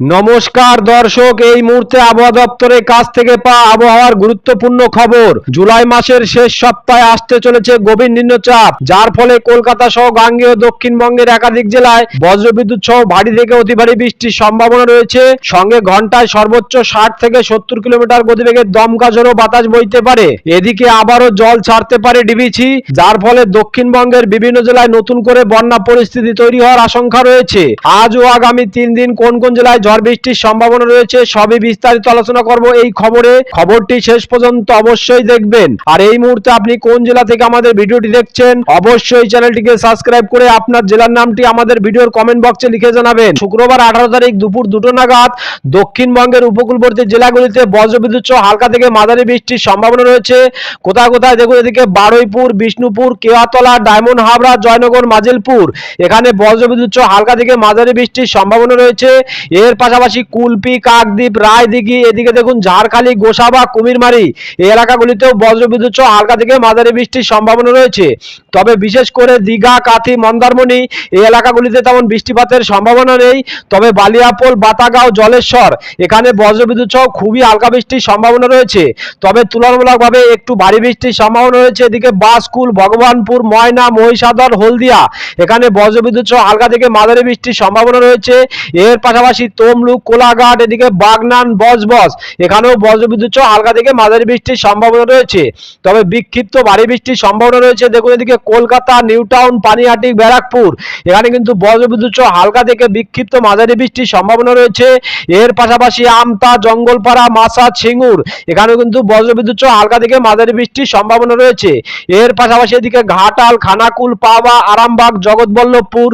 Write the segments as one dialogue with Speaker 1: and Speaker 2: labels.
Speaker 1: নমস্কার দর্শক, এই মুহূর্তে আবহাওয়া দপ্তরের কাছ থেকে পাওয়া আবহাওয়ার গুরুত্বপূর্ণ খবর। জুলাই মাসের শেষ সপ্তাহে আসতে চলেছে গভীর নিম্নচাপ, যার ফলে কলকাতা সহ গাঙ্গেয় দক্ষিণবঙ্গের একাধিক জেলায় বজ্রবিদ্যুৎ সহ ভারী থেকে অতি ভারী বৃষ্টির সম্ভাবনা রয়েছে। সঙ্গে ঘন্টায় সর্বোচ্চ ষাট থেকে সত্তর কিলোমিটার গতিবেগে দমকা ঝোড়ো বাতাস বইতে পারে। এদিকে আবারও জল ছাড়তে পারে ডিবিছি যার ফলে দক্ষিণবঙ্গের বিভিন্ন জেলায় নতুন করে বন্যা পরিস্থিতি তৈরি হওয়ার আশঙ্কা রয়েছে। আজ ও আগামী তিন দিন কোন কোন জেলায় ঝড় বৃষ্টির সম্ভাবনা রয়েছে, সবই বিস্তারিত আলোচনা করব এই খবরে। খবরটি শেষ পর্যন্ত অবশ্যই দেখবেন। আর এই মুহূর্তে আপনি কোন জেলা থেকে আমাদের ভিডিওটি দেখছেন, অবশ্যই চ্যানেলটিকে সাবস্ক্রাইব করে আপনার জেলার নামটি আমাদের ভিডিওর কমেন্ট বক্সে লিখে জানাবেন। শুক্রবার আঠারো তারিখ দুপুর দুটো নাগাদ দক্ষিণবঙ্গের উপকূলবর্তী জেলাগুলিতে বজ্রবিদ্যুৎ সহ হালকা থেকে মাঝারি বৃষ্টির সম্ভাবনা রয়েছে। কোথায় কোথায় দেখুন এদিকে বারুইপুর, বিষ্ণুপুর, কেওয়াতলা, ডায়মন্ড হাবড়া, জয়নগর, মাজিলপুর। এখানে বজ্রবিদ্যুৎ সহ হালকা থেকে মাঝারি বৃষ্টির সম্ভাবনা রয়েছে। এর পাশাপাশি কুলপি, কাকদ্বীপ, রায়দিঘি, এদিকে দেখুন ঝাড়খালি, গোসাবা, কুমিরমারি। এই এলাকাগুলিতেও বজ্রবিদ্যুৎ সহ হালকা থেকে মাঝারি বৃষ্টির সম্ভাবনা রয়েছে। তবে বিশেষ করে দীঘা, কাথি, মন্দারমণি, এই এলাকাগুলিতে তেমন বৃষ্টিপাতের সম্ভাবনা নেই। তবে বালিয়াপোল, বাতাগাঁও, জলেশ্বর, এখানে বজ্রবিদ্যুৎ সহ খুবই হালকা বৃষ্টির সম্ভাবনা রয়েছে। তবে তুলনামূলকভাবে একটু ভারী বৃষ্টির সম্ভাবনা রয়েছে। এদিকে বাসকুল, ভগবানপুর, ময়না, মহিষাদল, হলদিয়া, এখানে বজ্রবিদ্যুৎ সহ হালকা থেকে মাঝারি বৃষ্টির সম্ভাবনা রয়েছে। এর পাশাপাশি তমলুক, কোলাঘাট, এদিকে বাগনান, বজবজ। এখানেও বজ্রবিদ্যুৎ সহ হালকা থেকে মাঝারি বৃষ্টির সম্ভাবনা রয়েছে। তবে বিক্ষিপ্ত ভারী বৃষ্টির সম্ভাবনা রয়েছে। দেখুন এদিকে কলকাতা নিউ টাউন পানিহাটি, ব্যারাকপুর। এখানে কিন্তু বজ্রবিদ্যুৎ সহ হালকা থেকে বিক্ষিপ্ত মাঝারি বৃষ্টির সম্ভাবনা রয়েছে। এর পাশাপাশি আমতা, জঙ্গলপাড়া, মাসা, ছিঙ্গুর। এখানেও কিন্তু বজ্রবিদ্যুৎ সহ হালকা থেকে মাঝারি বৃষ্টির সম্ভাবনা রয়েছে। এর পাশাপাশি এদিকে ঘাটাল, খানাকুল, পাওয়া, আরামবাগ, জগৎবল্লভপুর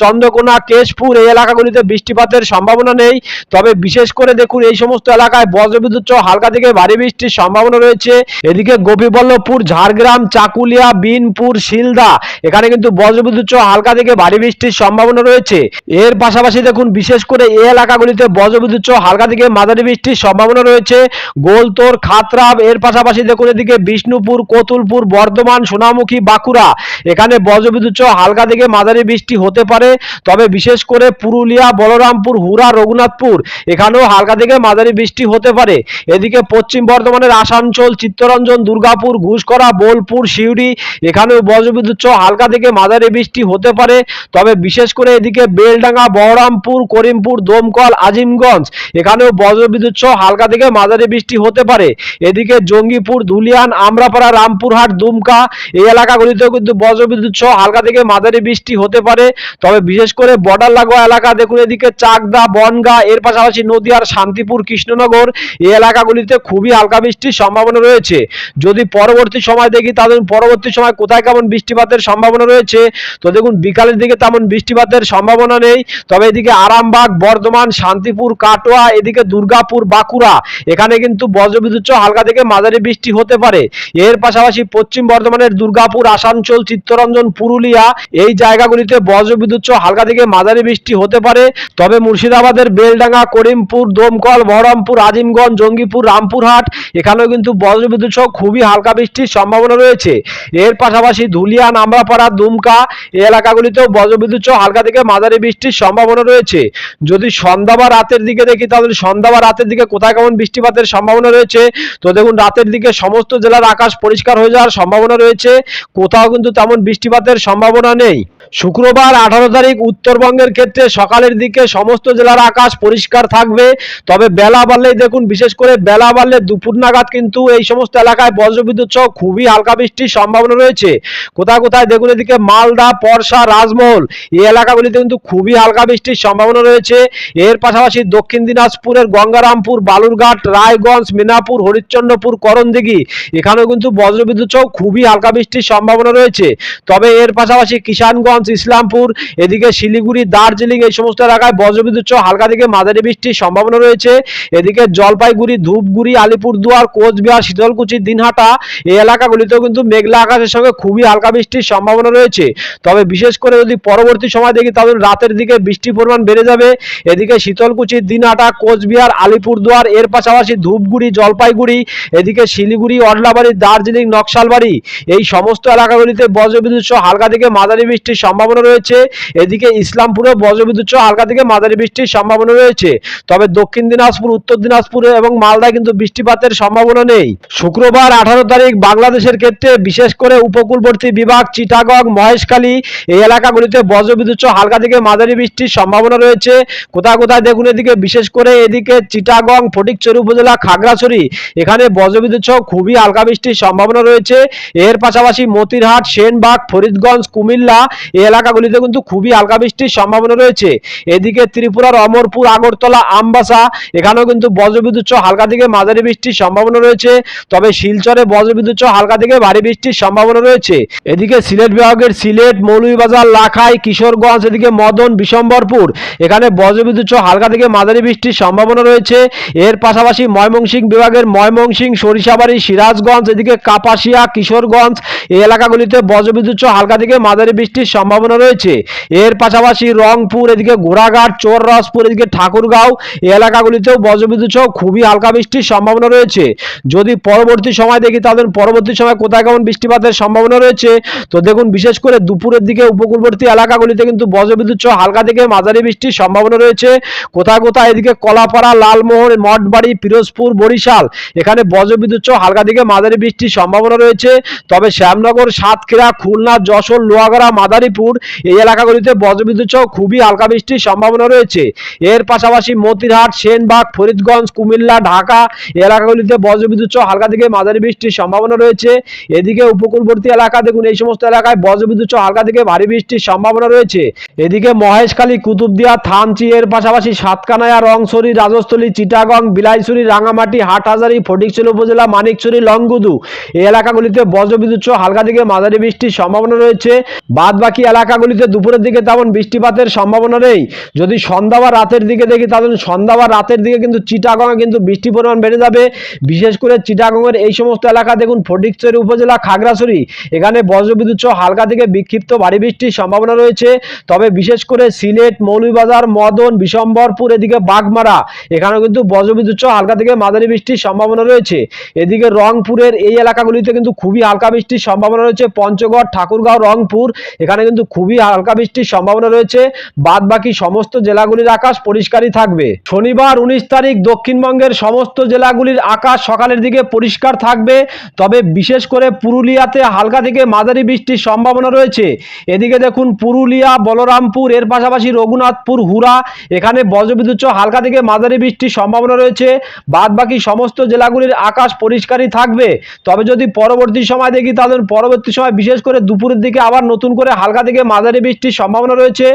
Speaker 1: চন্দ্রকোনা, কেশপুর এই এলাকাগুলিতে বৃষ্টিপাতের সম্ভাবনা নেই। তবে বিশেষ করে দেখুন, এই সমস্ত এলাকায় বজ্রবিদ্যুৎ সহ হালকা থেকে ভারী বৃষ্টির সম্ভাবনা রয়েছে। এদিকে গোপীবল্লভপুর, ঝাড়গ্রাম, চাকুলিয়া, বিনপুর, শিলদা, এখানে কিন্তু বজ্রবিদ্যুৎ সহ হালকা থেকে ভারী বৃষ্টির সম্ভাবনা রয়েছে। এর পাশাপাশি দেখুন, বিশেষ করে এই এলাকাগুলিতে বজ্রবিদ্যুৎ সহ হালকা থেকে মাঝারি বৃষ্টির সম্ভাবনা রয়েছে। গোলতোর, খাতরাব, এর পাশাপাশি দেখুন, এদিকে বিষ্ণুপুর, কতুলপুর, বর্ধমান, সোনামুখী, বাঁকুড়া, এখানে বজ্রবিদ্যুৎ সহ হালকা থেকে মাঝারি বৃষ্টি হতে পারে। তবে বিশেষ করে পুরুলিয়া, বলরামপুর হুরা রঘুনাথপুর। এখানেও হালকা থেকে মাঝারি বৃষ্টি হতে পারে। এদিকে পশ্চিম বর্ধমানের আসানসোল, চিত্তরঞ্জন, দুর্গাপুর, ঘুষকরা, বোলপুর, সিউড়ি, এখানেও বজ্রবিদ্যুৎ সহ হালকা থেকে মাঝারি বৃষ্টি হতে পারে। তবে বিশেষ করে এদিকে বেলডাঙ্গা, বহরমপুর, করিমপুর, দমকল, আজিমগঞ্জ, এখানেও বজ্রবিদ্যুৎ সহ হালকা থেকে মাঝারি বৃষ্টি হতে পারে। এদিকে জঙ্গিপুর, ধুলিয়ান, আমরাপাড়া, রামপুরহাট, দুমকা, এই এলাকাগুলিতেও কিন্তু বজ্রবিদ্যুৎ সহ হালকা থেকে মাঝারি বৃষ্টি হতে পারে। তবে বিশেষ করে বর্ডার লাগোয়া এলাকা, দেখুন এদিকে চাকদা বনগা এর পাশাপাশি নদিয়ার শান্তিপুর, কৃষ্ণনগর, এই এলাকাগুলিতে খুবই হালকা বৃষ্টির সম্ভাবনা রয়েছে। যদি পরবর্তী সময় দেখি, তাহলে পরবর্তী সময় কোথায় কেমন বৃষ্টিপাতের সম্ভাবনা রয়েছে? তো দেখুন, বিকালের দিকে তেমন বৃষ্টিপাতের সম্ভাবনা নেই। তবে এদিকে আরামবাগ, বর্ধমান, শান্তিপুর, কাটোয়া, এদিকে দুর্গাপুর, বাঁকুড়া, এখানে কিন্তু বজ্রবিদ্যুৎ হালকা থেকে মাঝারি বৃষ্টি হতে পারে। এর পাশাপাশি পশ্চিম বর্ধমানের দুর্গাপুর, আসানসোল, চিত্তরঞ্জন, পুরুলিয়া, এই জায়গাগুলিতে বজ্রবিদ্যুৎ হালকা থেকে মাঝারি বৃষ্টি হতে পারে। তবে মুর্শিদাবাদের বেলডাঙ্গা, করিমপুর, দমকল, বহরমপুর, আজিমগঞ্জ, জঙ্গিপুর, রামপুরহাট, এখানেও কিন্তু বজ্রবিদ্যুৎ সহ খুবই হালকা বৃষ্টির সম্ভাবনা রয়েছে। এর পাশাপাশি ধুলিয়া, নামরাপাড়া, দুমকা এই এলাকাগুলিতেও বজ্রবিদ্যুৎ সহ হালকা থেকে মাঝারি বৃষ্টির সম্ভাবনা রয়েছে। যদি সন্ধ্যা বা রাতের দিকে দেখি, তাহলে সন্ধ্যা বা রাতের দিকে কোথায় কেমন বৃষ্টিপাতের সম্ভাবনা রয়েছে? তো দেখুন, রাতের দিকে সমস্ত জেলার আকাশ পরিষ্কার হয়ে যাওয়ার সম্ভাবনা রয়েছে। কোথাও কিন্তু তেমন বৃষ্টিপাতের সম্ভাবনা নেই। শুক্রবার আঠারো তারিখ উত্তরবঙ্গের ক্ষেত্রে সকালের দিকে সমস্ত জেলার আকাশ পরিষ্কার থাকবে। তবে বেলা বাড়লেই দেখুন, বিশেষ করে বেলা বাড়লে দুপুর নাগাদ কিন্তু এই সমস্ত এলাকায় বজ্রবিদ্যুৎ সহ খুবই হালকা বৃষ্টির সম্ভাবনা রয়েছে। কোথায় কোথায় দেখুন এদিকে মালদা, পরশা, রাজমহল, এই এলাকাগুলিতে কিন্তু খুবই হালকা বৃষ্টির সম্ভাবনা রয়েছে। এর পাশাপাশি দক্ষিণ দিনাজপুরের গঙ্গারামপুর, বালুরঘাট, রায়গঞ্জ, মিনাপুর, হরিশ্চন্দ্রপুর, করণদিঘি, এখানেও কিন্তু বজ্রবিদ্যুৎ সহ খুবই হালকা বৃষ্টির সম্ভাবনা রয়েছে। তবে এর পাশাপাশি কিষানগঞ্জ ইসলামপুর, এদিকে শিলিগুড়ি, দার্জিলিং, এই সমস্ত এলাকায় বজ্রবিদ্যুৎ সহ হালকা থেকে মাঝারি বৃষ্টির সম্ভাবনা রয়েছে। এদিকে জলপাইগুড়ি, ধূপগুড়ি, আলিপুরদুয়ার, কোচবিহার, শীতলকুচি, দিনহাটা, এই এলাকাগুলিতেও কিন্তু মেঘলা আকাশের সঙ্গে খুবই হালকা বৃষ্টির সম্ভাবনা রয়েছে। তবে বিশেষ করে যদি পরবর্তী সময় দেখি, তাহলে রাতের দিকে বৃষ্টির পরিমাণ বেড়ে যাবে। এদিকে শীতলকুচি, দিনহাটা, কোচবিহার, আলিপুরদুয়ার, এর পাশাপাশি ধূপগুড়ি, জলপাইগুড়ি, এদিকে শিলিগুড়ি, অডলাবাড়ি, দার্জিলিং, নকশালবাড়ি, এই সমস্ত এলাকাগুলিতে বজ্রবিদ্যুৎ সহ হালকা থেকে মাঝারি বৃষ্টির সম্ভাবনা রয়েছে। এদিকে ইসলামপুরে বজ্রবিদ্যুৎ সহ হালকা থেকে মাঝারি বৃষ্টির সম্ভাবনা রয়েছে। তবে দক্ষিণ দিনাজপুর, উত্তর দিনাজপুরে এবং মালদায় কিন্তু বৃষ্টিপাতের সম্ভাবনা নেই। শুক্রবার আঠারো তারিখ বাংলাদেশের ক্ষেত্রে বিশেষ করে উপকূলবর্তী বিভাগ, চিটাগং, মহেশখালী এই এলাকাগুলিতে বজ্রবিদ্যুৎ সহ হালকা থেকে মাঝারি বৃষ্টির সম্ভাবনা রয়েছে। কোথায় কোথায় দেখুন এদিকে, বিশেষ করে এদিকে চিটাগং ফটিকচুরি উপজেলা, খাগড়াছড়ি, এখানে বজ্রবিদ্যুৎ সহ খুবই হালকা বৃষ্টির সম্ভাবনা রয়েছে। এর পাশাপাশি মতিরহাট, সেনবাগ, ফরিদগঞ্জ, কুমিল্লা এই এলাকাগুলিতে কিন্তু খুবই হালকা বৃষ্টির সম্ভাবনা রয়েছে। এদিকে ত্রিপুরার অমরপুর, আগরতলা, আমবাসা, এখানেও কিন্তু বজ্রবিদ্যুৎ হালকা থেকে মাঝারি বৃষ্টির সম্ভাবনা রয়েছে। তবে শিলচরে বজ্রবিদ্যুৎ হালকা থেকে ভারী বৃষ্টির সম্ভাবনা রয়েছে। এদিকে সিলেট বিভাগের সিলেট, মৌলভীবাজার, লাখাই, কিশোরগঞ্জ, এদিকে মদন, বিশম্বরপুর, এখানে বজ্রবিদ্যুৎ হালকা থেকে মাঝারি বৃষ্টির সম্ভাবনা রয়েছে। এর পাশাপাশি ময়মনসিংহ বিভাগের ময়মনসিংহ, সরিষাবাড়ি, সিরাজগঞ্জ, এদিকে কাপাসিয়া, কিশোরগঞ্জ, এই এলাকাগুলিতে বজ্রবিদ্যুৎ হালকা থেকে মাঝারি বৃষ্টির সম্ভাবনা রয়েছে। এর পাশাপাশি রংপুর এদিকে ঘোড়াঘাট চোররসপুর এদিকে ঠাকুরগাঁও এলাকাগুলিতেও বজ্রবিদ্যুৎ সহ খুবই হালকা বৃষ্টির সম্ভাবনা রয়েছে। যদি পরবর্তী সময় দেখি তাদের পরবর্তী সময় কোথায় কেমন বৃষ্টিপাতের সম্ভাবনা রয়েছে? তো দেখুন, বিশেষ করে দুপুরের দিকে উপকূলবর্তী এলাকাগুলিতে কিন্তু বজ্রবিদ্যুৎ সহ হালকা থেকে মাঝারি বৃষ্টির সম্ভাবনা রয়েছে। কোথায় কোথায় এদিকে কলাপাড়া, লালমোহন, মঠবাড়ি, পিরোজপুর, বরিশাল এখানে বজ্রবিদ্যুৎ সহ হালকা থেকে মাঝারি বৃষ্টির সম্ভাবনা রয়েছে। তবে শ্যামনগর, সাতক্ষীরা, খুলনা, যশোর, লোহাগড়া মাদারীপুর এই এলাকাগুলিতে বজ্রবিদ্যুৎ সহ খুবই হালকা বৃষ্টির সম্ভাবনা রয়েছে। এর পাশাপাশি মতিরহাট, সেনবাগ, ফরিদগঞ্জ, কুমিল্লা, ঢাকা এলাকাগুলিতে বজ্রবিদ্যুৎ সহ হালকা থেকে মাঝারি বৃষ্টির সম্ভাবনা রয়েছে। এদিকে উপকূলবর্তী এলাকা দেখুন, এই সমস্ত এলাকায় বজ্রবিদ্যুৎ সহ হালকা থেকে ভারী বৃষ্টির সম্ভাবনা রয়েছে। এদিকে মহেশখালী, কুতুবদিয়া, থানচি, এর পাশাপাশি সাতকানায়া রংছড়ি রাজস্থলী, চিটাগং, বিলাইছড়ি, রাঙামাটি, হাটহাজারি, ফটিকছড়ি উপজেলা, মানিকছড়ি, লংগুদু এই এলাকাগুলিতে বজ্রবিদ্যুৎ সহ হালকা থেকে মাঝারি বৃষ্টির সম্ভাবনা রয়েছে। বাদ বাকি এলাকাগুলিতে দুপুরের দিকে তেমন বৃষ্টিপাতের সম্ভাবনা নেই। যদি সন্ধ্যা বা রাতের দিকে দেখি, তাহলে সন্ধ্যা বা রাতের দিকে কিন্তু চিটাগংয়ে কিন্তু বৃষ্টির পরিমাণ বেড়ে যাবে। বিশেষ করে চিটাগংয়ের এই সমস্ত এলাকা, দেখুন, ফটিকছড়ি উপজেলা, খাগড়াছড়ি। এখানে বজ্রবিদ্যুৎ সহ হালকা থেকে বিক্ষিপ্ত ভারী বৃষ্টির সম্ভাবনা রয়েছে। তবে বিশেষ করে সিলেট, মৌলভীবাজার, মদন, বিশম্বরপুর, এদিকে বাগমারা, এখানেও কিন্তু বজ্রবিদ্যুৎ সহ হালকা থেকে মাঝারি বৃষ্টির সম্ভাবনা রয়েছে। এদিকে রংপুরের এই এলাকাগুলিতে কিন্তু খুবই হালকা বৃষ্টির সম্ভাবনা রয়েছে। পঞ্চগড়, ঠাকুরগাঁও, রংপুর, এখানে কিন্তু খুবই হালকা বৃষ্টির সম্ভাবনা রয়েছে। বাদ বাকি সমস্ত জেলাগুলির আকাশ পরিষ্কারই থাকবে। শনিবার উনিশ তারিখ দক্ষিণবঙ্গের সমস্ত জেলাগুলির আকাশ সকালের দিকে পরিষ্কার থাকবে। তবে বিশেষ করে পুরুলিয়াতে হালকা থেকে মাঝারি বৃষ্টির সম্ভাবনা রয়েছে। এদিকে দেখুন, পুরুলিয়া, বলরামপুর, এর পাশাপাশি রঘুনাথপুর হুরা এখানে বজ্রবিদ্যুৎ হালকা থেকে মাঝারি বৃষ্টির সম্ভাবনা রয়েছে। বাদ বাকি সমস্ত জেলাগুলির আকাশ পরিষ্কারই থাকবে। তবে যদি পরবর্তী সময় দেখি, তাহলে পরবর্তী সময় বিশেষ করে দুপুরের দিকে আবার নতুন করে হালকা থেকে মাঝারি বৃষ্টির সম্ভাবনা রয়েছে।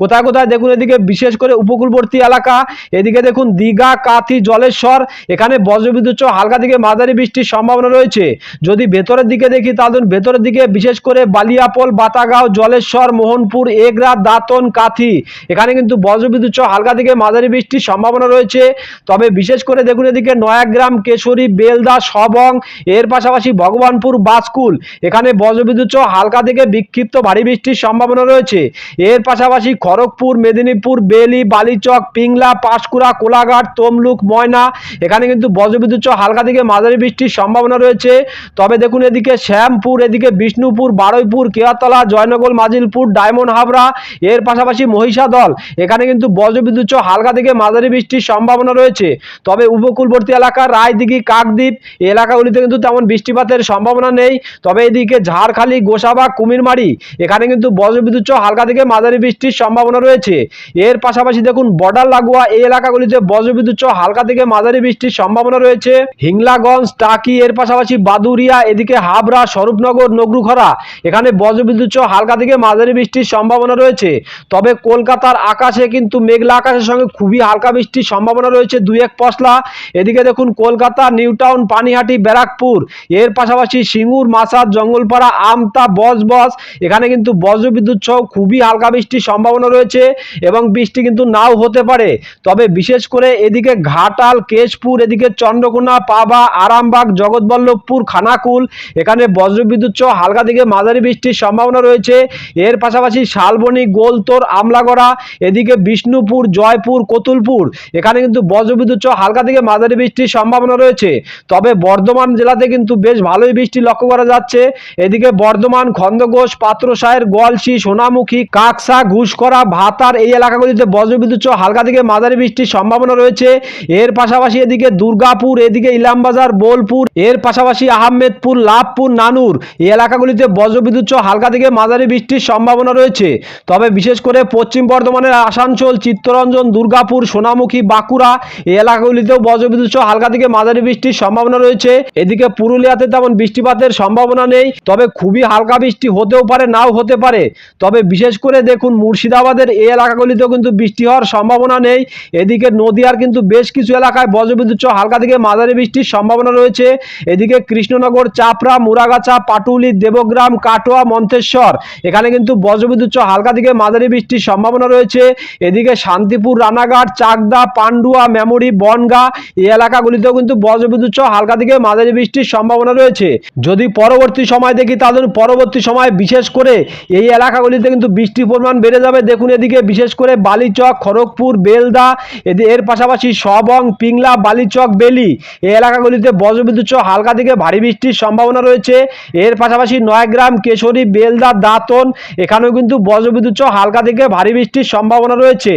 Speaker 1: কোথায় কোথায় দেখুন এদিকে বিশেষ করে উপকূলবর্তী এলাকা, এদিকে দেখুন দীঘা, কাথি, জলেশ্বর, এখানে বজ্রবিদ্যুৎ হালকা থেকে মাঝারি বৃষ্টির সম্ভাবনা রয়েছে। যদি ভেতরের দিকে দেখি তাহলে ভেতরের দিকে বিশেষ করে বালিয়াপোল, বাতাগাঁও, জলেশ্বর, মোহনপুর, এগরা, দাঁতন, কাথি, এখানে কিন্তু বজ্রবিদ্যুৎ হালকা থেকে মাঝারি বৃষ্টির সম্ভাবনা রয়েছে। তবে বিশেষ করে দেখুন এদিকে নয়াগ্রাম, কেশরী, বেলদা, সবং, এর পাশাপাশি ভগবানপুর, বাসকুল, এখানে বজ্রবিদ্যুৎ হালকা থেকে বিক্ষিপ্ত ভারী বৃষ্টির সম্ভাবনা রয়েছে। এর পাশাপাশি খড়গপুর, মেদিনীপুর, বেলি, বালিচক, পিংলা, পাঁশকুড়া, কোলাঘাট, তমলুক, ময়না, এখানে কিন্তু বজ্রবিদ্যুৎ হালকা থেকে মাঝারি বৃষ্টির সম্ভাবনা রয়েছে। তবে দেখুন এদিকে শ্যামপুর, এদিকে বিষ্ণুপুর, বারুইপুর কেয়াতলা জয়নগর, মাজিলপুর, ডায়মন্ড হাবড়া, এর পাশাপাশি মহিষাদল, এখানে কিন্তু বজ্রবিদ্যুৎ হালকা থেকে মাঝারি বৃষ্টির সম্ভাবনা রয়েছে। তবে উপকূলবর্তী এলাকা রায়দিঘি, কাকদ্বীপ এলাকাগুলিতে কিন্তু তেমন বৃষ্টিপাতের সম্ভাবনা নেই। তবে এদিকে ঝাড়খালি, গোসাবা, কুমিরমারি, এখানে কিন্তু বজ্রবিদ্যুৎ সহ হালকা থেকে মাঝারি বৃষ্টির সম্ভাবনা রয়েছে। এর পাশাপাশি দেখুন, বর্ডার লাগোয়া এই এলাকাগুলিতে বজ্রবিদ্যুৎ সহ হালকা থেকে মাঝারি বৃষ্টির সম্ভাবনা রয়েছে। হিংলাগঞ্জ, টাকি, এর পাশাপাশি বাদুরিয়া, এদিকে হাবড়া, স্বরূপনগর, নগরুখরা, এখানে বজ্রবিদ্যুৎ সহ হালকা থেকে মাঝারি বৃষ্টির সম্ভাবনা রয়েছে। তবে কলকাতার আকাশে কিন্তু মেঘলা আকাশের সঙ্গে খুবই হালকা বৃষ্টির সম্ভাবনা রয়েছে দুই এক পশলা। এদিকে দেখুন, কলকাতা, নিউটাউন, পানিহাটি, ব্যারাকপুর, এর পাশাপাশি সিঙ্গুর মাসাদ জঙ্গলপাড়া, আমতা বস বস এখানে কিন্তু বজ্রবিদ্যুৎ সহ খুবই হালকা বৃষ্টির সম্ভাবনা রয়েছে এবং বৃষ্টি কিন্তু নাও হতে পারে। তবে বিশেষ করে এদিকে ঘাটাল, কেশপুর, এদিকে চন্দ্রকোনা, পাবা, আরামবাগ, জগৎবল্লভপুর, খানাকুল, এখানে বজ্রবিদ্যুৎ সহ হালকা থেকে মাঝারি বৃষ্টির সম্ভাবনা রয়েছে। এর পাশাপাশি শালবনি, গোলতোর, আমলাগড়া, এদিকে বিষ্ণুপুর, জয়পুর, কতুলপুর, এখানে কিন্তু বজ্রবিদ্যুৎ সহ হালকা থেকে মাঝারি বৃষ্টির সম্ভাবনা রয়েছে। তবে বর্ধমান জেলাতে কিন্তু বেশ ভালোই বৃষ্টি লক্ষ্য করা যাচ্ছে। এদিকে বর্ধমান খন্দঘোষ পাত্রসায়ের গলসি সোনামুখী, কাকসা ঘুষকরা ভাতার এই এলাকাগুলিতে বজ্রবিদ্যুৎ সহ হালকা থেকে মাঝারি বৃষ্টির সম্ভাবনা রয়েছে। এর পাশাপাশি এদিকে দুর্গাপুর, এদিকে ইলামবাজার, বোলপুর, এর পাশাপাশি আহমেদপুর, লাভপুর, নানুর এই এলাকাগুলিতে বজ্রবিদ্যুৎ সহ হালকা থেকে মাঝারি বৃষ্টির সম্ভাবনা রয়েছে। তবে বিশেষ করে পশ্চিম বর্ধমানের আসানসোল, চিত্তরঞ্জন, দুর্গাপুর, সোনামুখী, বাঁকুড়া এই এলাকাগুলিতেও বজ্রবিদ্যুৎ সহ হালকা থেকে মাঝারি বৃষ্টির সম্ভাবনা রয়েছে। এদিকে পুরুলিয়াতে তেমন বৃষ্টিপাতের সম্ভাবনা নেই, তবে খুবই হালকা বৃষ্টি হতেও পারে, নাও হতে পারে। তবে বিশেষ করে দেখুন, মুর্শিদাবাদের এই এলাকাগুলিতেও কিন্তু বৃষ্টি হওয়ার সম্ভাবনা নেই। এদিকে নদিয়ার কিন্তু বেশ কিছু এলাকায় বজ্রবিদ্যুৎ সহ হালকা থেকে মাঝারি বৃষ্টির সম্ভাবনা রয়েছে। এদিকে কৃষ্ণনগর, চাপড়া, মুরাগাছা, পাটুলি, দেবগ্রাম, কাটোয়া, মন্তেশ্বর, এখানে কিন্তু বজ্রবিদ্যুৎ সহ হালকা থেকে মাঝারি বৃষ্টির সম্ভাবনা রয়েছে। এদিকে শান্তিপুর, রানাঘাট, চাকদা, পান্ডুয়া, মেমরি, বনগা, এই এলাকাগুলিতেও কিন্তু বজ্রবিদ্যুৎ সহ হালকা থেকে মাঝারি বৃষ্টির সম্ভাবনা রয়েছে। যদি পরবর্তী সময় দেখি, তাহলে পরবর্তী সময় বিশেষ করে এই এলাকাগুলিতে কিন্তু বৃষ্টির পরিমাণ বেড়ে যাবে। দেখুন এদিকে বিশেষ করে বালিচক, খড়গপুর, বেলদা এর পাশাপাশি সবং, পিংলা, বালিচক, বেলি এই এলাকাগুলিতে বজ্রবিদ্যুৎ সহ হালকা থেকে ভারী বৃষ্টির সম্ভাবনা রয়েছে। এর পাশাপাশি নয়গ্রাম, কেশরী, বেলদা, দাঁতন এখানেও কিন্তু বজ্রবিদ্যুৎ সহ হালকা থেকে ভারী বৃষ্টির সম্ভাবনা রয়েছে।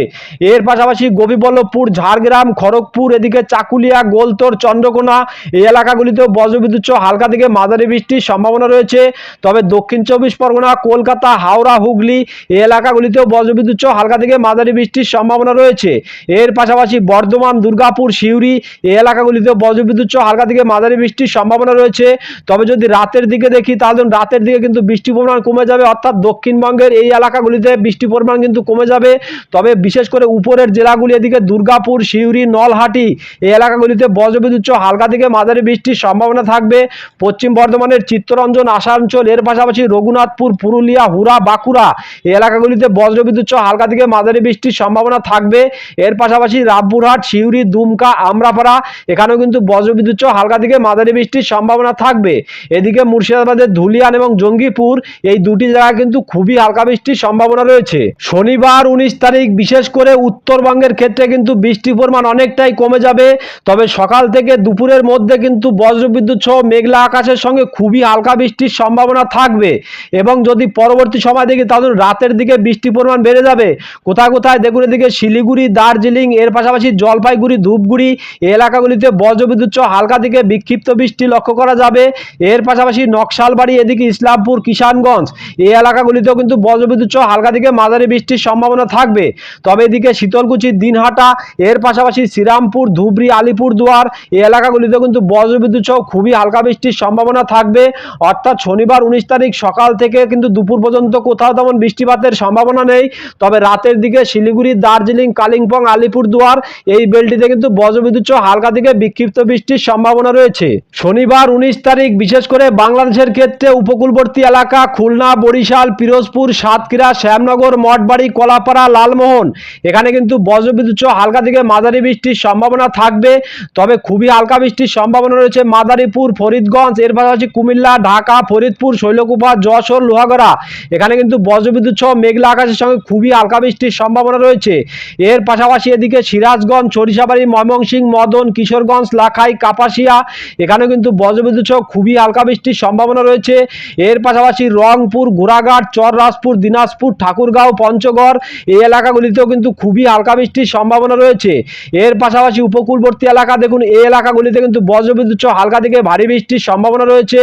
Speaker 1: এর পাশাপাশি গোপীবল্লভপুর, ঝাড়গ্রাম, খড়গপুর, এদিকে চাকুলিয়া, গোলতোর, চন্দ্রকোনা এই এলাকাগুলিতেও বজ্রবিদ্যুৎ সহ হালকা থেকে মাঝারি বৃষ্টির সম্ভাবনা রয়েছে। তবে দক্ষিণ চব্বিশ পরগনা, কলকাতা হাওড়া, হুগলি এলাকাগুলিতেও বজ্রবিদ্যুৎ সহ হালকা থেকে মাঝারি বৃষ্টির সম্ভাবনা রয়েছে। এর পাশাপাশি বর্ধমান, দুর্গাপুর, সিউড়ি এই এলাকাগুলিতেও বজ্রবিদ্যুৎ সহ হালকা থেকে মাঝারি বৃষ্টির সম্ভাবনা রয়েছে। তবে যদি রাতের দিকে দেখি তাহলে রাতের দিকে কিন্তু বৃষ্টির পরিমাণ কমে যাবে, অর্থাৎ দক্ষিণবঙ্গের এই এলাকাগুলিতে বৃষ্টির পরিমাণ কিন্তু কমে যাবে। তবে বিশেষ করে উপরের জেলাগুলি এদিকে দুর্গাপুর, সিউড়ি, নলহাটি এই এলাকাগুলিতে বজ্রবিদ্যুৎ সহ হালকা থেকে মাঝারি বৃষ্টির সম্ভাবনা থাকবে। পশ্চিম বর্ধমানের চিত্তরঞ্জন, আসানসোল, এর পাশাপাশি রঘুনাথপুর, পুরুলিয়া হুরা বাঁকুড়া। এই এলাকাগুলিতে বজ্রবিদ্যুৎ সহ হালকা থেকে মাঝারি বৃষ্টির সম্ভাবনা থাকবে। এর পাশাপাশি রামপুরহাট, সিউড়ি, দুমকা, আমরাপাড়া, এখানেও কিন্তু বজ্রবিদ্যুৎ সহ হালকা থেকে মাঝারি বৃষ্টির সম্ভাবনা থাকবে। এদিকে মুর্শিদাবাদের ধুলিয়ান এবং জঙ্গিপুর, এই দুটি জায়গায় কিন্তু খুবই হালকা বৃষ্টির সম্ভাবনা রয়েছে। শনিবার উনিশ তারিখ, বিশেষ করে উত্তরবঙ্গের ক্ষেত্রে কিন্তু বৃষ্টির পরিমাণ অনেকটাই কমে যাবে। তবে সকাল থেকে দুপুরের মধ্যে কিন্তু বজ্রবিদ্যুৎ সহ মেঘলা আকাশের সঙ্গে খুবই হালকা বৃষ্টির সম্ভাবনা থাকবে। এবং যদি পরবর্তী সময় দেখি তাহলে রাতের দিকে বৃষ্টির পরিমাণ বেড়ে যাবে। কোথায় কোথায়? দেখুন এদিকে শিলিগুড়ি, দার্জিলিং, এর পাশাপাশি জলপাইগুড়ি, ধূপগুড়ি এলাকাগুলিতে বজ্রবিদ্যুৎ হালকা থেকে বিক্ষিপ্ত বৃষ্টি লক্ষ্য করা যাবে। এর পাশাপাশি নকশালবাড়ি, এদিকে ইসলামপুর, কিষানগঞ্জ এই এলাকাগুলিতেও কিন্তু বজ্রবিদ্যুৎ হালকা থেকে মাঝারি বৃষ্টির সম্ভাবনা থাকবে। তবে এদিকে শীতলকুচি, দিনহাটা, এর পাশাপাশি শ্রীরামপুর, ধুবড়ি আলিপুর দুয়ার এই এলাকাগুলিতে কিন্তু বজ্রবিদ্যুৎ খুবই হালকা বৃষ্টির সম্ভাবনা থাকবে। অর্থাৎ শনিবার উনিশ তারিখ সকাল থেকে কিন্তু দুপুর পর্যন্ত কোথাও তেমন বৃষ্টিপাতের সম্ভাবনা নেই। তবে রাতের দিকে শিলিগুড়ি, দার্জিলিং, কালিম্পং আলিপুর দুয়ার এই বেলটিতে কিন্তু বজ্রবিদ্যুৎ হালকা থেকে বিক্ষিপ্ত বৃষ্টির সম্ভাবনা রয়েছে। শনিবার উনিশ তারিখ, বিশেষ করে বাংলাদেশের ক্ষেত্রে উপকূলবর্তী এলাকা খুলনা, বরিশাল, পিরোজপুর, সাতক্ষীরা, শ্যামনগর, মঠবাড়ি, কলাপাড়া, লালমোহন, এখানে কিন্তু বজ্রবিদ্যুৎ হালকা থেকে মাঝারি বৃষ্টির সম্ভাবনা থাকবে। তবে খুবই হালকা বৃষ্টির সম্ভাবনা রয়েছে মাদারীপুর, ফরিদগঞ্জ, এর পাশাপাশি কুমিল্লা, ঢাকা, ফরিদপুর, শৈলকুপা, যশোর, লোহাগড়া। এখানে কিন্তু বজ্রবিদ্যুৎ সহ মেঘলা আকাশের সঙ্গে খুবই হালকা বৃষ্টির সম্ভাবনা রয়েছে। এর পাশাপাশি এদিকে সিরাজগঞ্জ, সরিষাবাড়ি, ময়মনসিংহ, মদন, কিশোরগঞ্জ, লাখাই, কাপাসিয়া, এখানেও কিন্তু বজ্রবিদ্যুৎ সহ খুবই হালকা বৃষ্টির সম্ভাবনা রয়েছে। এর পাশাপাশি রংপুর ঘোড়াঘাট চররাজপুর, দিনাজপুর, ঠাকুরগাঁও, পঞ্চগড় এই এলাকাগুলিতেও কিন্তু খুবই হালকা বৃষ্টির সম্ভাবনা রয়েছে। এর পাশাপাশি উপকূলবর্তী এলাকা দেখুন, এই এলাকাগুলিতে কিন্তু বজ্রবিদ্যুৎ সহ হালকা থেকে ভারী বৃষ্টির সম্ভাবনা রয়েছে।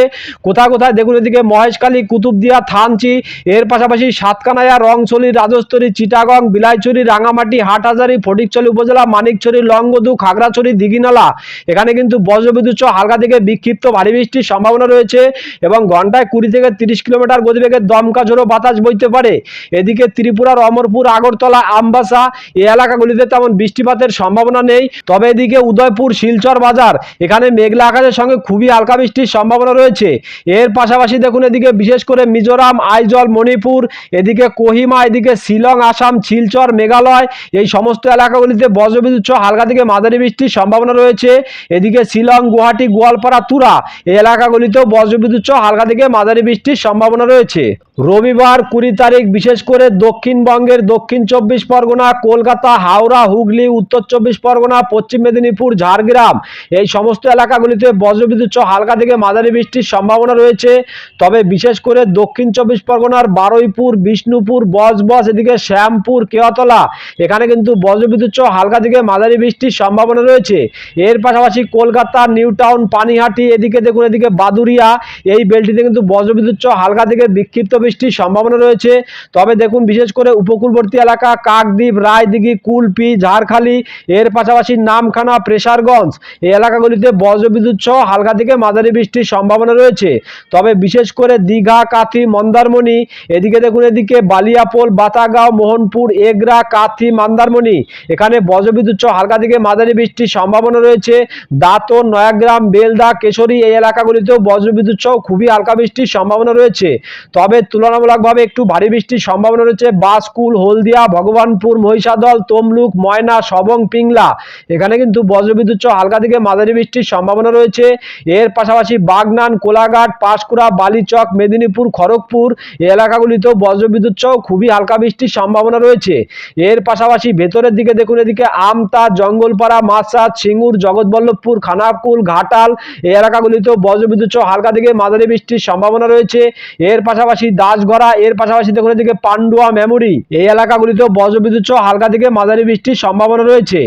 Speaker 1: কোথায় কোথায় দেখুন, এদিকে মহেশখালী, কুতুবদিয়া, থানচি এর পাশাপাশি সাতকানাইয়া রংছলি রাজস্থলী চিটাগং, বিলাইছড়ি, রাঙামাটি, হাটহাজারি, ফটিকছড়ি উপজেলা, মানিকছড়ি, লংগদু, খাগড়াছড়ি, দিঘিনালা। এখানে কিন্তু বজ্রবিদ্যুৎ হালকা থেকে বিক্ষিপ্ত ভারী বৃষ্টির সম্ভাবনা রয়েছে এবং ঘন্টায় কুড়ি থেকে তিরিশ কিলোমিটার গতিবেগে দমকা ঝোড়ো বাতাস বইতে পারে। এদিকে ত্রিপুরার অমরপুর আগরতলা, আমবাসা এই এলাকাগুলিতে তেমন বৃষ্টিপাতের সম্ভাবনা নেই। তবে এদিকে উদয়পুর, শিলচর বাজার, এখানে মেঘলা আকাশের সঙ্গে খুবই হালকা বৃষ্টির সম্ভাবনা রয়েছে। এর পাশাপাশি দেখুন এদিকে বিশেষ করে মিজোরাম, আইজল মণিপুর, এদিকে কোহিমা, এদিকে শিলং, আসাম, শিলচর, মেঘালয়, এই সমস্ত এলাকাগুলিতে বজ্রবিদ্যুৎ সহ হালকা থেকে মাঝারি বৃষ্টির সম্ভাবনা রয়েছে। এদিকে শিলং, গুয়াহাটি, গোয়ালপাড়া, তুরা এই এলাকাগুলিতেও বজ্রবিদ্যুৎ সহ হালকা থেকে মাঝারি বৃষ্টির সম্ভাবনা রয়েছে। রবিবার কুড়ি তারিখ, বিশেষ করে দক্ষিণবঙ্গের দক্ষিণ চব্বিশ পরগনা, কলকাতা, হাওড়া, হুগলি, উত্তর চব্বিশ পরগনা, পশ্চিম মেদিনীপুর, ঝাড়গ্রাম এই সমস্ত এলাকাগুলিতে বজ্রবিদ্যুৎ সহ হালকা থেকে মাঝারি বৃষ্টির সম্ভাবনা রয়েছে। তবে বিশেষ করে দক্ষিণ চব্বিশ পরগনা পরগনার বারুইপুর, বিষ্ণুপুর, বজবজ, এদিকে শ্যামপুর কেওয়াতলা এখানে কিন্তু বজ্রবিদ্যুৎ সহ হালকা দিকে মাঝারি বৃষ্টির সম্ভাবনা রয়েছে। এর পাশাপাশি কলকাতা, নিউ টাউন, পানিহাটি, এদিকে দেখুন, এদিকে বাদুরিয়া, এই বেলটিতে কিন্তু বজ্রবিদ্যুৎ সহ হালকা দিকে বিক্ষিপ্ত বৃষ্টির সম্ভাবনা রয়েছে। তবে দেখুন, বিশেষ করে উপকূলবর্তী এলাকা, কাকদ্বীপ, রায়দিঘি, কুলপি, ঝাড়খালি, এর পাশাপাশি নামখানা, প্রেসারগঞ্জ, এই এলাকাগুলিতে বজ্রবিদ্যুৎ সহ হালকা থেকে মাঝারি বৃষ্টির সম্ভাবনা রয়েছে। তবে বিশেষ করে দীঘা, কাথি, মন্দারমণি এদিকে দেখুন, এদিকে বালিয়াপোল, বাতাগাঁও, মোহনপুর, এগরা, কাথি, মন্দারমণি। এখানে বজ্রবিদ্যুৎ হালকা থেকে মাঝারি বৃষ্টির সম্ভাবনা রয়েছে। দাঁতন, নয়াগ্রাম, বেলদা, কেশরী এই এলাকাগুলিতেও বজ্রবিদ্যুৎ সহ খুবই হালকা বৃষ্টির সম্ভাবনা রয়েছে। তবে তুলনামূলকভাবে একটু ভারী বৃষ্টির সম্ভাবনা রয়েছে। বাসকুল, হলদিয়া, ভগবানপুর, মহিষাদল, তমলুক, ময়না, সবং, পিংলা। এখানে কিন্তু বজ্রবিদ্যুৎ সহ হালকা থেকে মাঝারি বৃষ্টির সম্ভাবনা রয়েছে। এর পাশাপাশি বাগনান, কোলাঘাট, পাঁশকুড়া, বালিচক, মেদিনীপুর, খড়গপুর এলাকাগুলিতেও বজ্রবিদ্যুৎ সহ খুবই হালকা বৃষ্টির সম্ভাবনা রয়েছে। এর পাশাপাশি ভেতরের দিকে দেখুন, এদিকে আমতা, জঙ্গলপাড়া মাসাদ সিঙ্গুর, জগৎবল্লভপুর, খানাকুল, ঘাটাল এই এলাকাগুলিতেও বজ্রবিদ্যুৎ সহ হালকা থেকে মাঝারি বৃষ্টির সম্ভাবনা রয়েছে। এর পাশাপাশি দাসগড়া, এর পাশাপাশি দেখুন, এদিকে পান্ডুয়া, মেমোরি এই এলাকাগুলিতেও বজ্রবিদ্যুৎ সহ হালকা থেকে মাঝারি বৃষ্টির সম্ভাবনা রয়েছে।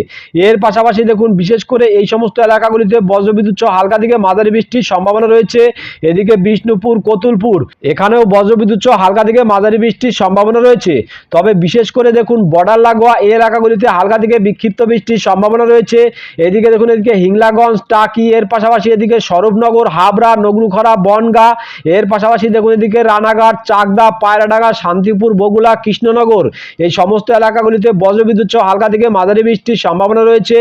Speaker 1: এর পাশাপাশি দেখুন, বিশেষ করে এই সমস্ত এলাকাগুলিতে বজ্রবিদ্যুৎ সহ হালকা থেকে মাঝারি বৃষ্টির সম্ভাবনা রয়েছে। এদিকে বিষ্ণুপুর, কতুলপুর, এখানেও বজ্রবিদ্যুৎ সহ হালকা থেকে মাঝারি বৃষ্টির সম্ভাবনা রয়েছে। তবে বিশেষ করে দেখুন, বর্ডার লাগোয়া এই এলাকাগুলিতে হালকা থেকে বিক্ষিপ্ত বৃষ্টির সম্ভাবনা রয়েছে। এদিকে দেখুন, এদিকে হিংলাগঞ্জ, টাকি, এর পাশাপাশি এদিকে স্বরূপনগর, হাবড়া, নগরুখরা, বনগা, এর পাশাপাশি দেখুন, এদিকে রানাঘাট, চাকদা, পায়রাডাঙ্গা, শান্তিপুর, বগুলা, কৃষ্ণনগর। এই সমস্ত এলাকাগুলিতে বজ্রবিদ্যুৎ সহ হালকা থেকে মাঝারি বৃষ্টির সম্ভাবনা রয়েছে।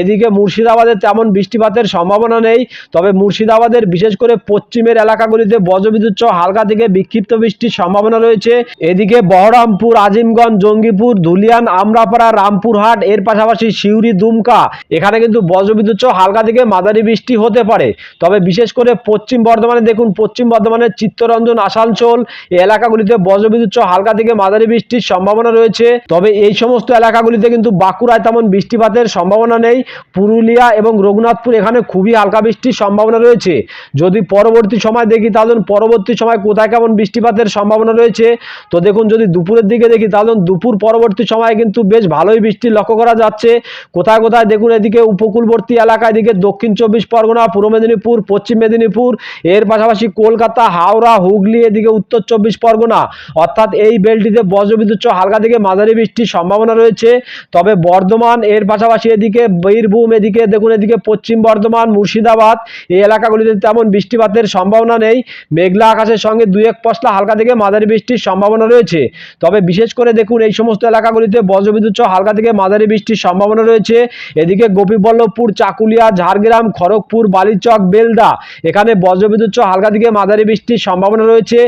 Speaker 1: এদিকে মুর্শিদাবাদে তেমন বৃষ্টিপাতের সম্ভাবনা নেই। তবে মুর্শিদাবাদের বিশেষ করে পশ্চিমের এলাকাগুলিতে বজ্রবিদ্যুৎ সহ হালকা থেকে বিক্ষিপ্ত বৃষ্টির সম্ভাবনা রয়েছে। এদিকে বহরমপুর, আজিমগঞ্জ, জঙ্গিপুর, ধুলিয়ান, আমরাপাড়া, রামপুরহাট, এর পাশাপাশি সিউড়ি, দুমকা। এখানে কিন্তু বজ্রবিদ্যুৎ হালকা থেকে মাঝারি বৃষ্টি হতে পারে। তবে বিশেষ করে পশ্চিম বর্ধমানে দেখুন, পশ্চিম বর্ধমানের চিত্তরঞ্জন, আসানসোল, এই এলাকাগুলিতে বজ্রবিদ্যুৎ হালকা থেকে মাঝারি বৃষ্টির সম্ভাবনা রয়েছে। তবে এই সমস্ত এলাকাগুলিতে কিন্তু বাঁকুড়ায় তেমন বৃষ্টিপাতের সম্ভাবনা নেই। পুরুলিয়া এবং রঘুনাথপুর এখানে খুবই হালকা বৃষ্টির সম্ভাবনা রয়েছে। যদি পরবর্তী সময় দেখি, তাহলে পরবর্তী সময় কোথায় কেমন বৃষ্টিপাতের সম্ভাবনা রয়েছে। তো দেখুন, যদি দুপুরের দিকে দেখি, তাহলে দুপুর পরবর্তী সময়ে কিন্তু বেশ ভালোই বৃষ্টি লক্ষ্য করা যাচ্ছে। কোথায় কোথায় দেখুন, এদিকে উপকূলবর্তী এলাকা এদিকে দক্ষিণ চব্বিশ পরগনা, পূর্ব মেদিনীপুর, পশ্চিম মেদিনীপুর, এর পাশাপাশি কলকাতা, হাওড়া, হুগলি, এদিকে উত্তর চব্বিশ পরগনা, অর্থাৎ এই বেলটিতে বজ্রবিদ্যুৎ হালকা থেকে মাঝারি বৃষ্টির সম্ভাবনা রয়েছে। তবে বর্ধমান, এর পাশাপাশি এদিকে বীরভূম, এদিকে দেখুন, এদিকে পশ্চিম বর্ধমান, মুর্শিদাবাদ, এই এলাকাগুলিতে তেমন বৃষ্টিপাতের সম্ভাবনা নেই। মেঘলা আকাশের সঙ্গে দুই এক পশলা হালকা থেকে মাঝারি বৃষ্টির সম্ভাবনা রয়েছে। তবে বিশেষ করে দেখুন, এই সমস্ত এলাকাগুলিতে বজ্রবিদ্যুৎ সহ হালকা থেকে মাঝারি বৃষ্টির সম্ভাবনা রয়েছে। এদিকে গোপীবল্লভপুর, চাকুলিয়া, ঝাড়গ্রাম, খড়গপুর, বালিচক, বেলদা, এখানে বজ্রবিদ্যুৎ সহ হালকা থেকে মাঝারি বৃষ্টির সম্ভাবনা রয়েছে।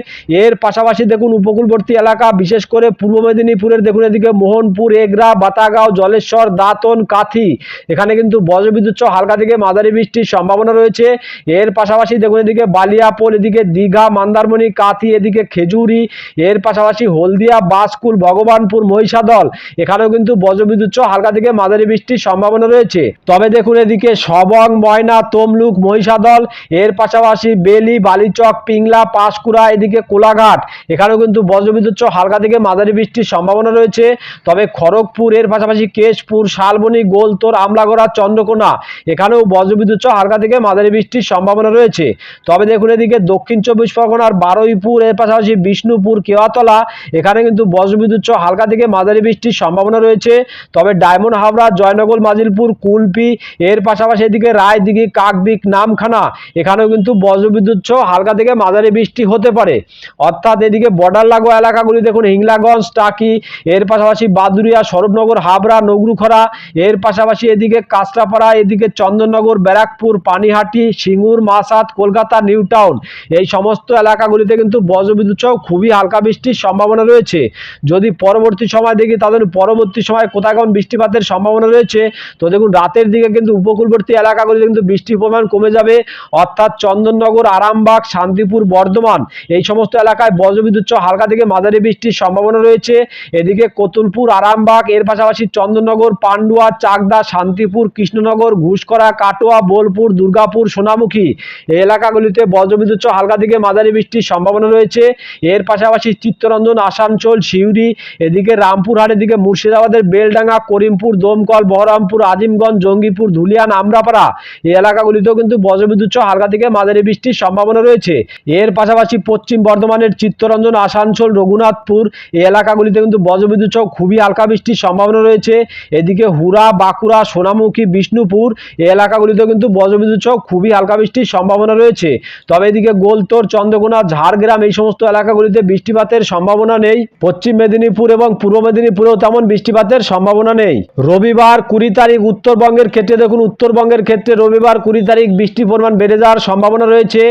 Speaker 1: এর পাশাপাশি দেখুন, উপকূলবর্তী এলাকা, বিশেষ করে পূর্ব মেদিনীপুরের, দেখুন এদিকে মোহনপুর, এগরা, বাতাগাঁও, জলেশ্বর, দাঁতন, কাথি, এখানে কিন্তু বজ্রবিদ্যুৎ সহ হালকা থেকে মাঝারি বৃষ্টির সম্ভাবনা রয়েছে। এর পাশাপাশি দেখুন এদিকে বালিয়াপোল, এদিকে দীঘা, মন্দারমণি, কাথি, এদিকে খেজুরি, এর পাশাপাশি হলদিয়া বাসকুল ভগবানপুর, মহিষাদল। এখানেও কিন্তু বজ্রবিদ্যুৎ সহ হালকা থেকে মাঝারি বৃষ্টির সম্ভাবনা রয়েছে। তবে দেখুন এদিকে সবং, ময়না, তমলুক, মহিষাদল, এর পাশাপাশি বেলি, বালিচক, পিংলা, পাঁশকুড়া, এদিকে কোলাঘাট। এখানেও কিন্তু বজ্রবিদ্যুৎ সহ হালকা থেকে মাঝারি বৃষ্টির সম্ভাবনা রয়েছে। তবে খড়গপুর, এর পাশাপাশি কেশপুর, শালবনি, গোলতোর, আমলাগড়া, চন্দ্রকোনা, এখানেও বজ্রবিদ্যুৎ সহ হালকা থেকে মাঝারি বৃষ্টির সম্ভাবনা রয়েছে। তবে দেখুন এদিকে দক্ষিণ চব্বিশ পরগনার বারুইপুর, এর পাশাপাশি বিষ্ণুপুর কেওয়াতলা। এখানে কিন্তু বজ্রবিদ্যুৎ সহ হালকা থেকে মাঝারি বৃষ্টির সম্ভাবনা রয়েছে। তবে ডায়মন্ড হাবড়া জয়নগর, মাজিলপুর, কুলপি, এর পাশাপাশি এদিকে রায়দিঘি কাকদিক নামখানা, এখানেও কিন্তু বজ্রবিদ্যুৎ সহ হালকা থেকে মাঝারি বৃষ্টি হতে পারে। অর্থাৎ এদিকে বর্ডার লাগোয়া এলাকাগুলি দেখুন, হিংলাগঞ্জ, টাকি, এর পাশাপাশি বাদুরিয়া স্বরূপনগর, হাবড়া, নগরুখরা, এর পাশাপাশি এদিকে কাঁচরাপাড়া, এদিকে চন্দননগর, ব্যারাকপুর, পানিহাটি, সিঙ্গুর মাসাদ কলকাতা নিউ টাউন এই সমস্ত এলাকাগুলিতে কিন্তু বজ্রবিদ্যুৎ সহ খুবই হালকা বৃষ্টির সম্ভাবনা রয়েছে। যদি পরবর্তী সময় দেখি, তাদের পরবর্তী সময় কোথায় কেমন বৃষ্টিপাতের সম্ভাবনা রয়েছে, তো দেখুন, রাতের দিকে কিন্তু উপকূলবর্তী এলাকাগুলিতে কিন্তু বৃষ্টির পরিমাণ কমে যাবে। অর্থাৎ চন্দননগর, আরামবাগ, শান্তিপুর, বর্ধমান এই সমস্ত এলাকায় বজ্রবিদ্যুৎ সহ হালকা থেকে মাঝারি বৃষ্টির সম্ভাবনা রয়েছে। এদিকে কতুলপুর, আরামবাগ, এর পাশাপাশি চন্দননগর, পান্ডুয়া, চাকদা, শান্তিপুর, কৃষ্ণনগর, ঘুষকরা, কাটোয়া, বোলপুর, দুর্গাপুর, সোনামুখী এই এলাকাগুলিতে বজ্রবিদ্যুৎ সহ হালকা থেকে মাঝারি বৃষ্টির সম্ভাবনা রয়েছে। এর পাশাপাশি চিত্তরঞ্জন, আসানসোল, সিউড়ি, এদিকে রামপুরহাট, এদিকে মুর্শিদাবাদের বেলডাঙ্গা, করিমপুর, দমকল, বহরমপুর, আজিমগঞ্জ, জঙ্গিপুর, ধুলিয়ান, আমরাপাড়া এই এলাকাগুলিতেও কিন্তু বজ্রবিদ্যুৎ সহ হালকা থেকে মাঝারি বৃষ্টির সম্ভাবনা রয়েছে। এর পাশাপাশি পশ্চিম বর্ধমানের চিত্তরঞ্জন, আসানসোল, রঘুনাথপুর এই এলাকাগুলিতে কিন্তু বজ্রবিদ্যুৎ সহ খুবই হালকা বৃষ্টির সম্ভাবনা রয়েছে। এদিকে হুরা বাঁকুড়া, সোনামুখী, বিষ্ণুপুর এই এলাকাগুলিতেও কিন্তু বজ্রবিদ্যুৎ সহ খুবই হালকা বৃষ্টির সম্ভাবনা রয়েছে। তবে এদিকে গোলতোর, চন্দ্রকোনা, ঝাড়গ্রাম এই সমস্ত এলাকাগুলিতে বৃষ্টিপাতের সম্ভাবনা নেই। পশ্চিম মেদিনীপুর এবং পূর্ব মেদিনীপুরেও তেমন বৃষ্টিপাতের সম্ভাবনা নেই। রবিবার কুড়ি তারিখ উত্তরবঙ্গের ক্ষেত্রে দেখুন, উত্তরবঙ্গের ক্ষেত্রে রবিবার কুড়ি তারিখ বৃষ্টির পরিমাণ বেড়ে যাওয়ার সম্ভাবনা রয়েছে।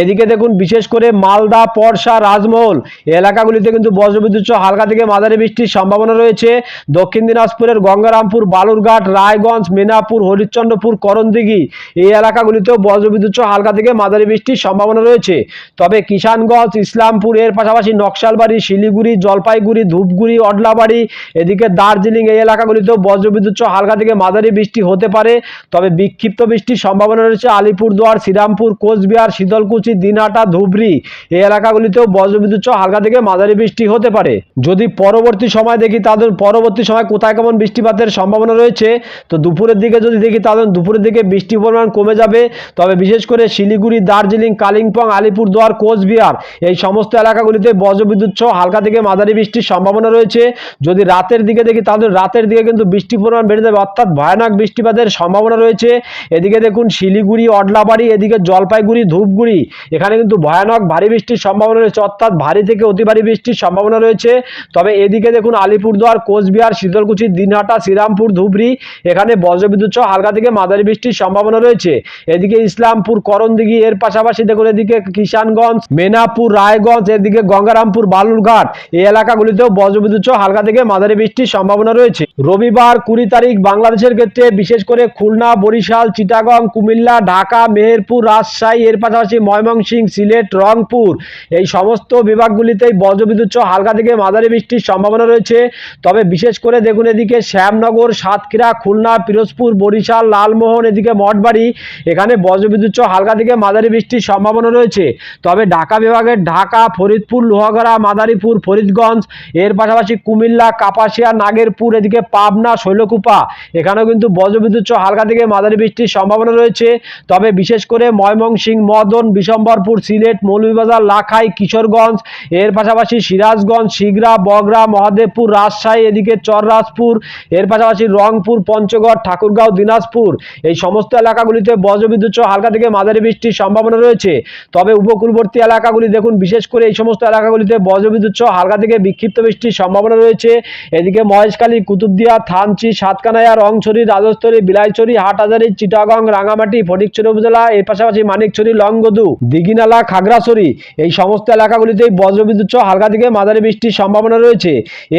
Speaker 1: এদিকে দেখুন, বিশেষ করে মালদা পরশা রাজমহল এলাকাগুলিতে কিন্তু বজ্রবিদ্যুৎ হালকা থেকে মাঝারি বৃষ্টির সম্ভাবনা রয়েছে। দক্ষিণ দিনাজপুরের গঙ্গারামপুর, বালুরঘাট, রায়গঞ্জ, মেনাপুর, হরিশ্চন্দ্রপুর, করণদিঘি এই এলাকাগুলিতেও বজ্রবিদ্যুৎ হালকা থেকে মাঝারি বৃষ্টির সম্ভাবনা রয়েছে। তবে কিষানগঞ্জ, ইসলামপুর এর পাশাপাশি নকশালবাড়ি, শিলিগুড়ি, জলপাইগুড়ি, ধূপগুড়ি, অডলাবাড়ি, এদিকে দার্জিলিং এই এলাকাগুলিতেও বজ্রবিদ্যুৎ হালকা থেকে মাঝারি বৃষ্টি হতে পারে। তবে বিক্ষিপ্ত বৃষ্টির সম্ভাবনা রয়েছে আলিপুরদুয়ার, শ্রীরামপুর, কোচবিহার, শীতলকুচি, দিনহাটা, ধুবড়ি এই এলাকাগুলিতেও বজ্রবিদ্যুৎ হালকা থেকে মাঝারি বৃষ্টি হতে পারে। যদি পরবর্তী সময় দেখি তাদের পরবর্তী সময় কোথায় কেমন বৃষ্টিপাতের সম্ভাবনা রয়েছে? তো দুপুরের দিকে যদি দেখি তাদের দুপুরের দিকে বৃষ্টির পরিমাণ কমে যাবে। তবে বিশেষ করে শিলিগুড়ি, দার্জিলিং, কালিম্পং, আলিপুরদুয়ার, কোচবিহার এই সমস্ত এলাকাগুলিতে বজ্রবিদ্যুৎ সহ হালকা থেকে মাঝারি বৃষ্টির সম্ভাবনা রয়েছে। যদি রাতের দিকে দেখি, তাহলে রাতের দিকে কিন্তু বৃষ্টির পরিমাণ বেড়ে যাবে, অর্থাৎ ভয়ানক বৃষ্টিপাতের সম্ভাবনা রয়েছে। এদিকে দেখুন, শিলিগুড়ি, অডলাবাড়ি, এদিকে জলপাইগুড়ি, ধূপগুড়ি, এখানে কিন্তু ভয়ানক ভারী বৃষ্টির সম্ভাবনা রয়েছে, অর্থাৎ ভারী থেকে অতি ভারী বৃষ্টির সম্ভাবনা রয়েছে। তবে এদিকে দেখুন, আলিপুরদুয়ার, কোচবিহার, শীতলকুচি, দিনহাটা, শ্রীরামপুর, ধুবড়ি, এখানে বজ্রবিদ্যুৎ সহ হালকা থেকে মাঝারি বৃষ্টির সম্ভাবনা রয়েছে। এদিকে ইসলামপুর, করণদিঘি, এর পাশাপাশি দেখুন, এদিকে কিষানগঞ্জ, মেনাপুর, রায়গঞ্জ এদিকে গঙ্গারামপুর, বালুরঘাট। এই এলাকাগুলিতেও বজ্রবিদ্যুৎ সহ হালকা থেকে মাঝারি বৃষ্টির সম্ভাবনা রয়েছে। রবিবার কুড়ি তারিখ বাংলাদেশের ক্ষেত্রে, বিশেষ করে খুলনা, বরিশাল, চিটাগং, কুমিল্লা, ঢাকা, মেহেরপুর, রাজশাহী, এর পাশাপাশি ময়মনসিংহ সিলেট, রংপুর, এই সমস্ত বিভাগগুলিতেই বজ্রবিদ্যুৎ সহ হালকা থেকে মাঝারি বৃষ্টির সম্ভাবনা রয়েছে। তবে বিশেষ করে দেখুন এদিকে শ্যামনগর, সাতক্ষীরা, খুলনা, পিরোজপুর, বরিশাল, লালমোহন, এদিকে মঠবাড়ি, এখানে বজ্রবিদ্যুৎ সহ হালকা থেকে মাঝারি বৃষ্টির সম্ভাবনা রয়েছে। তবে ঢাকা বিভাগের ঢাকা ফরিদপুর, লোহাগড়া, মাদারীপুর, ফরিদগঞ্জ, এর পাশাপাশি কুমিল্লা, কাপাসিয়া, নাগেরপুর, এদিকে পাবনা, শৈলকুপা। এখানেও কিন্তু বজ্রবিদ্যুৎ হালকা থেকে মাঝারি বৃষ্টির সম্ভাবনা রয়েছে। তবে বিশেষ করে ময়মনসিংহ, মদন, বিশম্বরপুর, সিলেট, মৌলভীবাজার, লাখাই, কিশোরগঞ্জ, এর পাশাপাশি সিরাজগঞ্জ, শিগরা, বগরা, মহাদেবপুর, রাজশাহী, এদিকে চররাজপুর, এর পাশাপাশি রংপুর, পঞ্চগড়, ঠাকুরগাঁও, দিনাজপুর। এই সমস্ত এলাকাগুলিতে বজ্রবিদ্যুৎ হালকা থেকে মাঝারি বৃষ্টির সম্ভাবনা রয়েছে। তবে উপকূলবর্তী এলাকাগুলি দেখুন, বিশেষ করে সমস্ত এলাকাগুলিতে বজ্রবিদ্যুৎ সহ হালকা থেকে বিক্ষিপ্ত বৃষ্টির সম্ভাবনা রয়েছে। এদিকে মহেশখালী, কুতুবদিয়া, থানচি, সাতকানাইয়া, রংছড়ি রাজস্থলী বিলাইছড়ি, হাটহাজারি, চিটাগং, রাঙামাটি, ফটিকছড়ি উপজেলা, এর পাশাপাশি মানিকছড়ি, লংগদু, দিঘিনালা, খাগড়াছড়ি এই সমস্ত এলাকাগুলিতেই বজ্রবিদ্যুৎ সহ হালকা থেকে মাঝারি বৃষ্টির সম্ভাবনা রয়েছে।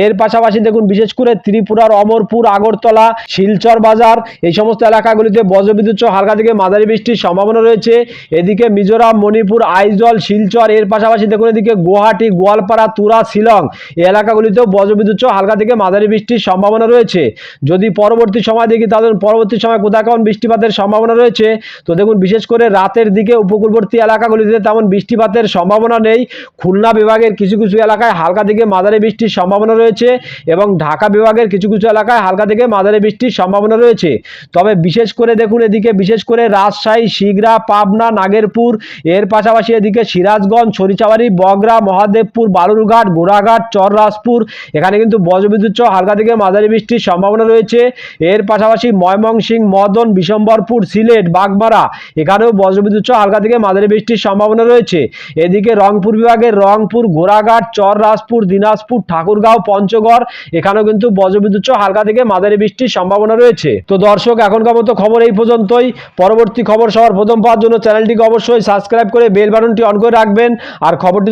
Speaker 1: এর পাশাপাশি দেখুন, বিশেষ করে ত্রিপুরার অমরপুর, আগরতলা, শিলচর বাজার এই সমস্ত এলাকাগুলিতে বজ্রবিদ্যুৎ সহ হালকা থেকে মাঝারি বৃষ্টির সম্ভাবনা রয়েছে। এদিকে মিজোরাম, মণিপুর, আইজল, শিলচর, এর পাশাপাশি দেখুন, এদিকে গুয়াহাটি, গোয়ালপাড়া, তুরা, শিলং এলাকাগুলিতেও বজ্রবিদ্যুৎ হালকা থেকে মাঝারি বৃষ্টির সম্ভাবনা রয়েছে। যদি পরবর্তী সময় দেখি তাহলে পরবর্তী সময় কোথায় কেমন বৃষ্টিপাতের সম্ভাবনা রয়েছে? তো দেখুন, বিশেষ করে রাতের দিকে উপকূলবর্তী এলাকাগুলিতে তেমন বৃষ্টিপাতের সম্ভাবনা নেই। খুলনা বিভাগের কিছু কিছু এলাকায় হালকা থেকে মাঝারি বৃষ্টির সম্ভাবনা রয়েছে এবং ঢাকা বিভাগের কিছু কিছু এলাকায় হালকা থেকে মাঝারি বৃষ্টির সম্ভাবনা রয়েছে। তবে বিশেষ করে দেখুন এদিকে, বিশেষ করে রাজশাহী শিগরা পাবনা, নাগেরপুর, এর পাশাপাশি এদিকে সিরাজগঞ্জ ছরিচাবাড়ি বগরা মহাদেবপুর, বালুরঘাট, গোড়াঘাট, চররাজপুর, এখানে কিন্তু বজ্রবিদ্যুৎ সহ হালকা থেকে মাঝারি বৃষ্টির সম্ভাবনা রয়েছে। এর পাশাপাশি ময়মনসিংহ, মদন, বিশম্বরপুর, সিলেট, বাগমারা, এখানেও বজ্রবিদ্যুৎ সহ হালকা থেকে মাঝারি বৃষ্টির সম্ভাবনা রয়েছে। এদিকে রংপুর বিভাগের রংপুর, গোড়াঘাট, চররাজপুর, দিনাজপুর, ঠাকুরগাঁও, পঞ্চগড়, এখানেও কিন্তু বজ্রবিদ্যুৎ সহ হালকা থেকে মাঝারি বৃষ্টির সম্ভাবনা রয়েছে। তো দর্শক, এখনকার মতো খবর এই পর্যন্তই। পরবর্তী খবর সবার প্রথম পাওয়ার জন্য চ্যানেলটিকে অবশ্যই সাবস্ক্রাইব করে বেল বাটনটি অন করে রাখবেন। আর খবরটি